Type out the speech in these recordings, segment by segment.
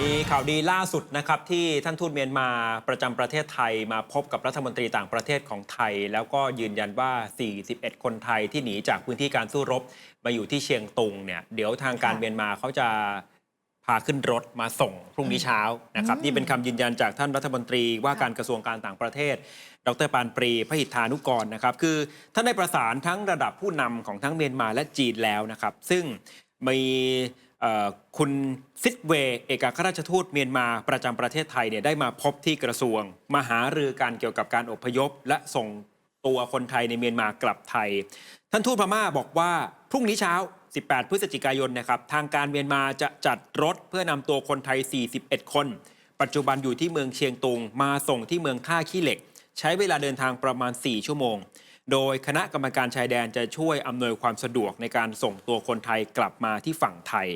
มีข่าวดีล่าสุดนะครับที่ท่านทูตเมียนมาประจำประเทศไทยมาพบกับรัฐมนตรีต่างประเทศของไทย แล้วก็ยืนยันว่า 41 คนไทยที่หนีจากพื้นที่การสู้รบมาอยู่ที่เชียงตุงเนี่ยเดี๋ยวทางการค่ะเมียนมาเขาจะพาขึ้นรถมาส่งพรุ่งนี้เช้านะครับอืมนี่เป็นคำยืนยันจากท่านรัฐมนตรีว่าการกระทรวงการต่างประเทศ ดรปานปรีพหิทธานุกรนะครับคือท่านได้ประสานทั้งระดับผู้นำของทั้งเมียนมาและจีนแล้วนะครับ ซึ่งมีเอ่อ คุณซิดเวเอกอัครราชทูตเมียนมาประจำประเทศไทยเนี่ยได้มาพบที่กระทรวง มาหารือการเกี่ยวกับการอพยพ และส่งตัวคนไทยในเมียนมากลับไทย ท่านทูตพม่าบอกว่าพรุ่งนี้เช้า 18 พฤศจิกายนนะครับทางการเมียนมาจะจัดรถเพื่อนำตัวคนไทย 41 คน ปัจจุบันอยู่ที่เมืองเชียงตุงมาส่งที่เมืองท่าขี้เหล็ก ใช้เวลาเดินทางประมาณ 4 ชั่วโมง โดยคณะกรรมการชายแดนจะช่วยอำนวยความสะดวกในการส่งตัวคนไทยกลับมาที่ฝั่งไทย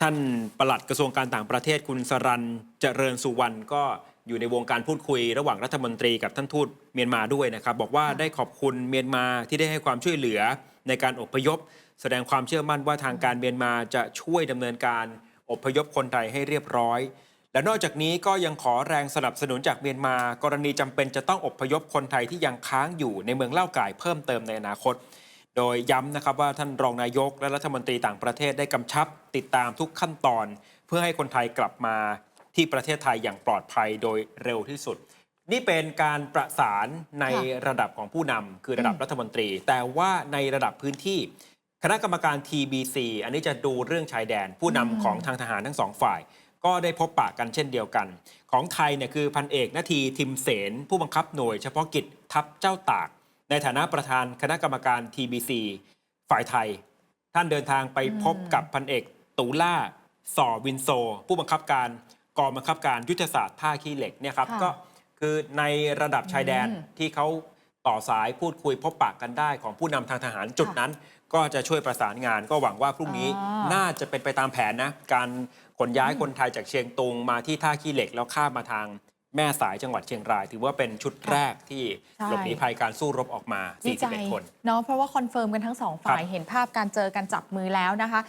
ท่านปลัดกระทรวงการต่างประเทศคุณสรันเจริญสุวรรณก็อยู่ในวงการพูดคุยระหว่างรัฐมนตรีกับท่านทูตเมียนมาด้วยนะครับ บอกว่าได้ขอบคุณเมียนมาที่ได้ให้ความช่วยเหลือในการอพยพ แสดงความเชื่อมั่นว่าทางการเมียนมาจะช่วยดำเนินการอพยพคนไทยให้เรียบร้อย และนอกจากนี้ก็ยังขอแรงสนับสนุนจากเมียนมา กรณีจำเป็นจะต้องอบพยพคนไทยที่ยังค้างอยู่ในเมืองเล่าก่ายเพิ่มเติมในอนาคต โดยย้ำนะครับว่าท่านรองนายกและรัฐมนตรีต่างประเทศได้กำชับ ติดตามทุกขั้นตอน เพื่อให้คนไทยกลับมาที่ประเทศไทยอย่างปลอดภัยโดยเร็วที่สุด นี่เป็นการประสานในระดับของผู้นำคือระดับรัฐมนตรี แต่ว่าในระดับพื้นที่ คณะกรรมการ TBC อันนี้จะดูเรื่องชายแดน ผู้นำของทางทหารทั้งสองฝ่าย ก็ได้พบปะกันเช่นเดียวกัน ของไทยเนี่ยคือพันเอกนาทีทิมเสน ผู้บังคับหน่วยเฉพาะกิจทัพเจ้าตาก ในฐานะประธานคณะกรรมการ TBC ฝ่ายไทย ท่านเดินทางไปพบกับพันเอกตูล่าสอวินโซ ผู้บังคับการกองบังคับการยุทธศาสตร์ท่าขี้เหล็กเนี่ยครับค่ะก็คือในระดับชายแดนอืมที่เขา ต่อสายพูดคุยพบปะกันได้ของผู้นำทางทหารจุดนั้น ก็จะช่วยประสานงานก็หวังว่าพรุ่งนี้อ่า น่าจะเป็นไปตามแผนนะ การขนย้ายคนไทยจากเชียงตุงมาที่ท่าขี้เหล็กแล้วข้ามมาทางแม่สายจังหวัดเชียงราย ถือว่าเป็นชุดแรกที่ใช่ หลบหนีภัยการสู้รบออกมา ดีใจ41 คน เนาะเพราะว่าคอนเฟิร์มกันทั้งสองฝ่ายครับเห็นภาพการเจอกันจับมือแล้วนะคะ